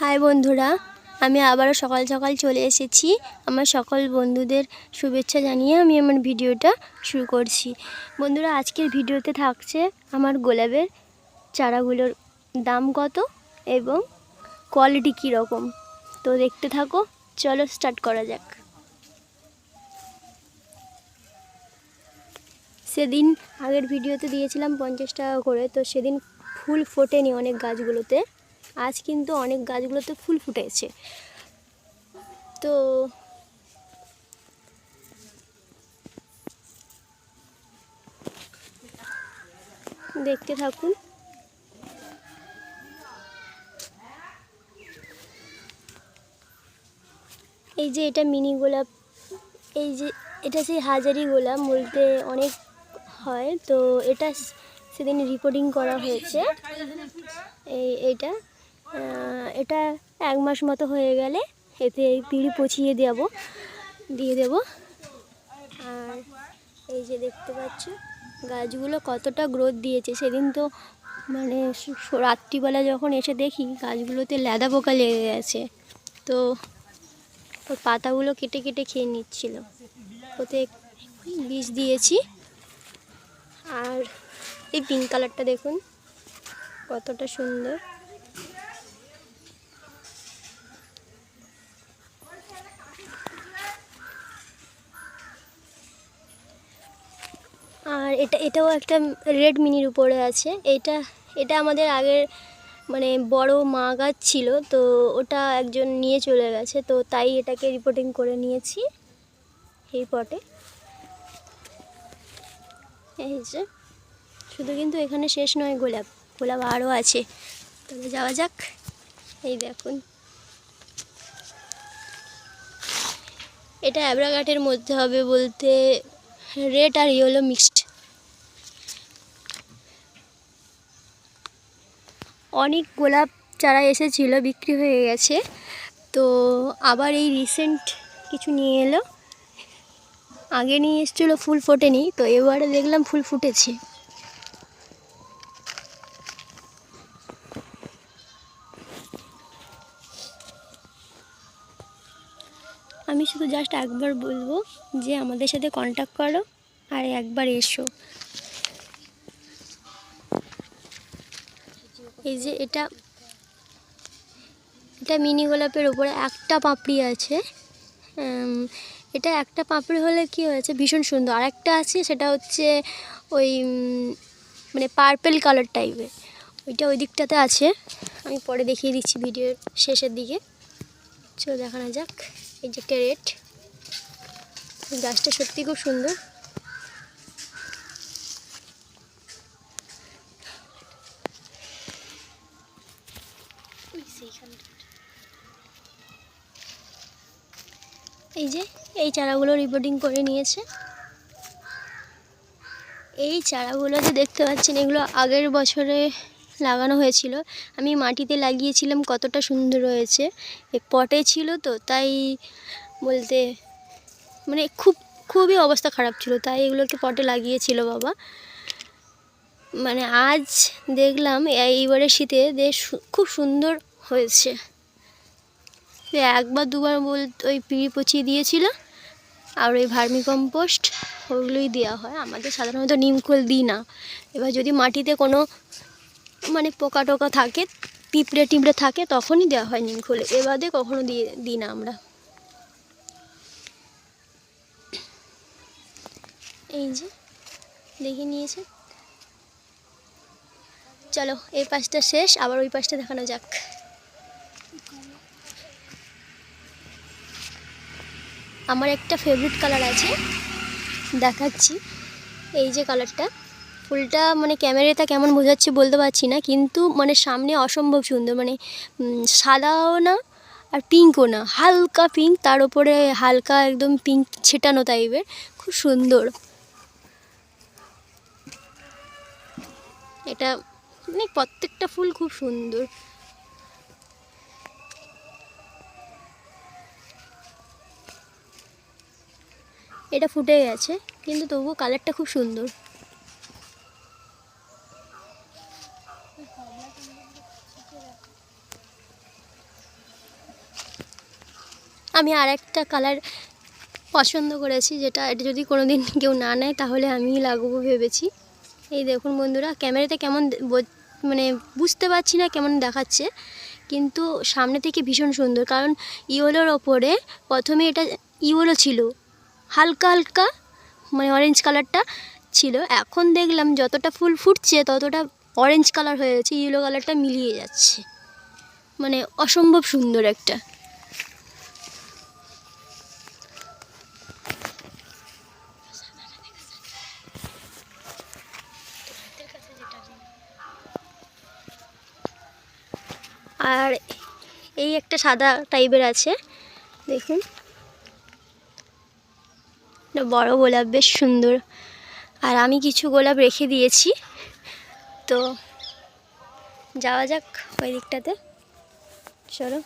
High বন্ধুরা, আমি আবারও সকাল সকাল চলে এসেছি। আমার সকল বন্ধুদের শুভেচ্ছা জানিয়ে আমি আমার ভিডিওটা শুরু করছি। বন্ধুরা, আজকের ভিডিওতে থাকছে আমার গোলাপের চারাগুলোর দাম কত এবং কোয়ালিটি কী রকম তো দেখতে থাকো, চলো স্টার্ট করা যাক। সেদিন আগের ভিডিওতে দিয়েছিলাম পঞ্চাশ টাকা করে, তো সেদিন ফুল ফোটেনি অনেক গাছগুলোতে। আজ কিন্তু অনেক গাছগুলোতে ফুল ফুটেছে। তো দেখতে থাকুন। এই যে এটা মিনি গোলাপ এই যে এটা সেই হাজারি গোলাপ বলতে অনেক হয়। তো এটা সেদিন রিপোর্টিং করা হয়েছে। এই আহ, এটা এক মাস মতো হয়ে গেলে এতে পিঁড়ি পচিয়ে দেব, দিয়ে দেব। আর এই যে দেখতে পাচ্ছ, গাছগুলো কতটা গ্রোথ দিয়েছে। সেদিন তো মানে রাত্রিবেলা যখন এসে দেখি, গাছগুলোতে ল্যাদা পোকা লেগে গেছে। তো ওর পাতাগুলো কেটে কেটে খেয়ে নিচ্ছিল। ওতে বিষ দিয়েছি। আর এই পিঙ্ক কালারটা দেখুন, কতটা সুন্দর। আর এটা, এটাও একটা রেড মিনির উপরে আছে। এটা এটা আমাদের আগের মানে বড় মা গাছ ছিল, তো ওটা একজন নিয়ে চলে গেছে, তো তাই এটাকে রিপোর্টিং করে নিয়েছি এই পটে। এই যে, শুধু কিন্তু এখানে শেষ নয়, গোলাপ গোলাপ আরও আছে। তবে যাওয়া যাক, এই দেখুন। এটা অ্যাব্রাঘাটের মধ্যে হবে বলতে, রেড আর ইয়েলো মিক্সড। অনেক গোলাপ চারা এসেছিল, বিক্রি হয়ে গেছে। তো আবার এই রিসেন্ট কিছু নিয়ে এলো। আগে নিয়ে এসেছিল ফুল ফোটেনি, তো এবারে দেখলাম ফুল ফুটেছে। আমি শুধু জাস্ট একবার বলব যে আমাদের সাথে কন্ট্যাক্ট করো আর একবার এসো। এই যে এটা এটা মিনি গোলাপের ওপরে একটা পাপড়ি আছে। এটা একটা পাপড়ি হলে কি হয়েছে? ভীষণ সুন্দর। আর একটা আছে, সেটা হচ্ছে ওই মানে পার্পেল কালার টাইপের ওইটা ওই দিকটাতে আছে। আমি পরে দেখিয়ে দিচ্ছি ভিডিওর শেষের দিকে। চলো দেখানো যাক। এই যে একটা রেড গাছটা সত্যি খুব সুন্দর। এই যে, এই চারাগুলো রিপোর্টিং করে নিয়েছে। এই চারাগুলো যে দেখতে পাচ্ছেন, এগুলো আগের বছরে লাগানো হয়েছিল। আমি মাটিতে লাগিয়েছিলাম কতটা সুন্দর হয়েছে। পটে ছিল তো, তাই বলতে মানে খুব, খুবই অবস্থা খারাপ ছিল। তাই এগুলোকে পটে লাগিয়েছিল বাবা। মানে আজ দেখলাম এইবারে শীতে সু- খুব সুন্দর হয়েছে। একবার দুবার বল ওই পিঁড়ি পচিয়ে দিয়েছিল, আর ওই ভার্মি কম্পোস্ট ওগুলোই দেওয়া হয়। আমাদের সাধারণত নিমখোল দিই না। এবার যদি মাটিতে কোনো মানে পোকা টোকা থাকে, পিঁপড়ে টিপড়ে থাকে, তখনই দেওয়া হয় নিমখোলে এ বাদে কখনো দিয়ে দিই না আমরা। এই যে, দেখে নিয়েছে চলো, এই পাশটা শেষ, আবার ওই পাশটা দেখানো যাক। আমার একটা ফেভারিট কালার আছে। দেখাচ্ছি। এই যে কালারটা ফুলটা মানে ক্যামেরাটা কেমন বোঝাচ্ছে বলতে পারছি না, কিন্তু মানে সামনে অসম্ভব সুন্দর। মানে সাদাও না আর পিঙ্কও না। হালকা পিঙ্ক তার উপরে হালকা একদম পিঙ্ক ছেটানো টাইপের খুব সুন্দর। এটা মানে প্রত্যেকটা ফুল খুব সুন্দর। এটা ফুটে গেছে, কিন্তু তবুও কালারটা খুব সুন্দর। আমি আর একটা কালার পছন্দ করেছি, যেটা এটা যদি কোনো দিন কেউ না নেয়, তাহলে আমিই লাগাবো ভেবেছি। এই দেখুন বন্ধুরা, ক্যামেরাতে কেমন মানে বুঝতে পারছি না কেমন দেখাচ্ছে, কিন্তু সামনে থেকে ভীষণ সুন্দর, কারণ ইওলোর ওপরে প্রথমে এটা ইওলো ছিল হালকা হালকা মানে অরেঞ্জ কালারটা ছিল। এখন দেখলাম যতটা ফুল ফুটছে, ততটা অরেঞ্জ কালার হয়ে যাচ্ছে ইয়েলো কালারটা মিলিয়ে যাচ্ছে। মানে অসম্ভব সুন্দর একটা। আর এই একটা সাদা টাইপের আছে, দেখুন। বড় গোলাপ, বেশ সুন্দর। আর আমি কিছু গোলাপ রেখে দিয়েছি। তো যাওয়া যাক ওই দিকটাতে। চলো।